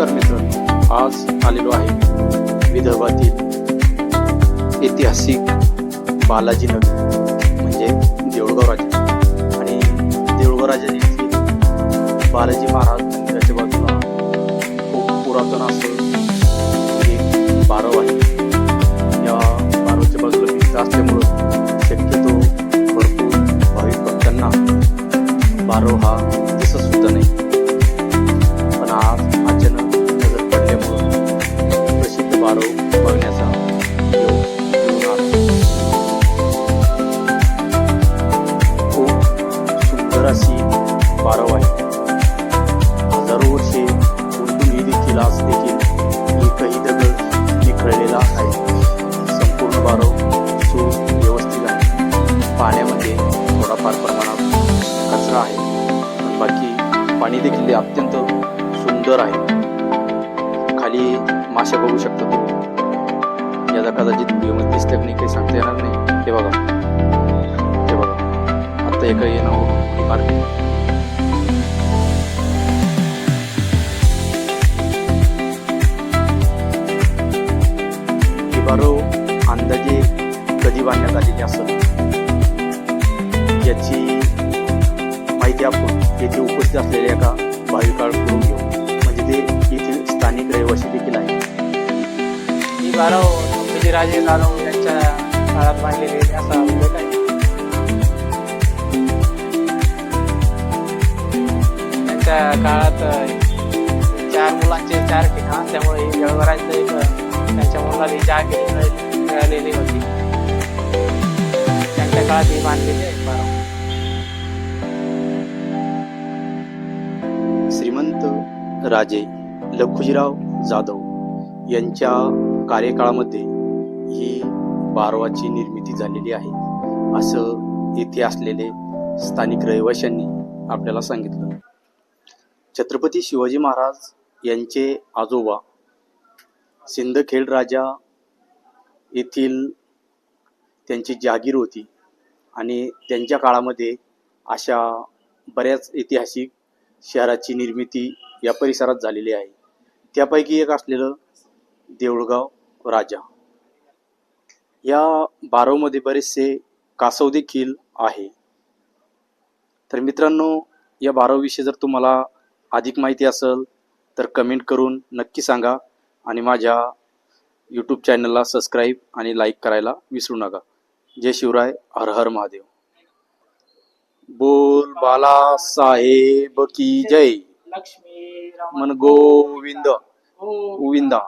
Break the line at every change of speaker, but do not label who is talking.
नमस्कार मित्रांनो आज आलेलो आहे विदर्भातील ऐतिहासिक बालाजी नगर म्हणजे देऊळगाव राजा. आणि देऊळगाव राजा येथील बालाजी महाराज मंदिराच्या बाजूला खूप पुरातन असं एक बारव आहे. या बारवच्या बाजूला भिंत असल्यामुळं बघण्याचा. खूप सुंदर अशी बारव आहे. हजारो वर्षे उलटून ही देखील आज देखील एकही दगड निखळलेला आहे. संपूर्ण बारव सुव्यवस्थित आहे. पाण्यामध्ये थोडाफार प्रमाणात कचरा आहे. बाकी पाणी देखील अत्यंत सुंदर आहे. खाली मासे बघू शकता तुम्ही. म्हणजे याचा कदाचित व्हिडिओमध्ये दिसते की नाही काही सांगता येणार नाही. हे बघा. हे बघा. आता एका येणं मार्ग ही बारो अंदाजे कधी बांधण्यात आलेली असेल याची माहिती आपण येथे उपस्थित असलेल्या एका भाविकाकडून घेऊ. म्हणजे ते येथील स्थानिक रहिवासी देखील आहे
ही बाराव संभाजी राजे जाधव यांच्या काळात बांधलेली असा उल्लेख आहे. त्यांच्या काळात चार मुलांचे चार ठिकाण त्यामुळे ही जळवरांचं एक त्यांच्या मुलाला ही मिळालेली होती. त्यांच्या काळात ही बांधलेली आहे. बाराव
श्रीमंत राजे लखुजीराव जाधव यांच्या कार्यकाळामध्ये ही बारवाची निर्मिती झालेली आहे. असं येथे असलेले स्थानिक रहिवाशांनी आपल्याला सांगितलं. छत्रपती शिवाजी महाराज यांचे आजोबा सिंदखेड राजा येथील त्यांची जागीर होती आणि त्यांच्या काळामध्ये अशा बऱ्याच ऐतिहासिक शहराची निर्मिती या परिसरात झालेली आहे. त्यापैकी एक असलेलं देऊळगाव राजा. या बारवमध्ये बरेचसे कासव देखील आहे. तर मित्रांनो या बारवविषयी जर तुम्हाला अधिक माहिती असेल तर कमेंट करून नक्की सांगा आणि माझ्या यूट्यूब चॅनलला सबस्क्राईब आणि लाईक करायला विसरू नका. जय शिवराय हर हर महादेव. बोल बाला साहेब की जय.
लक्ष्मी
मन गोविंद.
हो.
गोविंदा.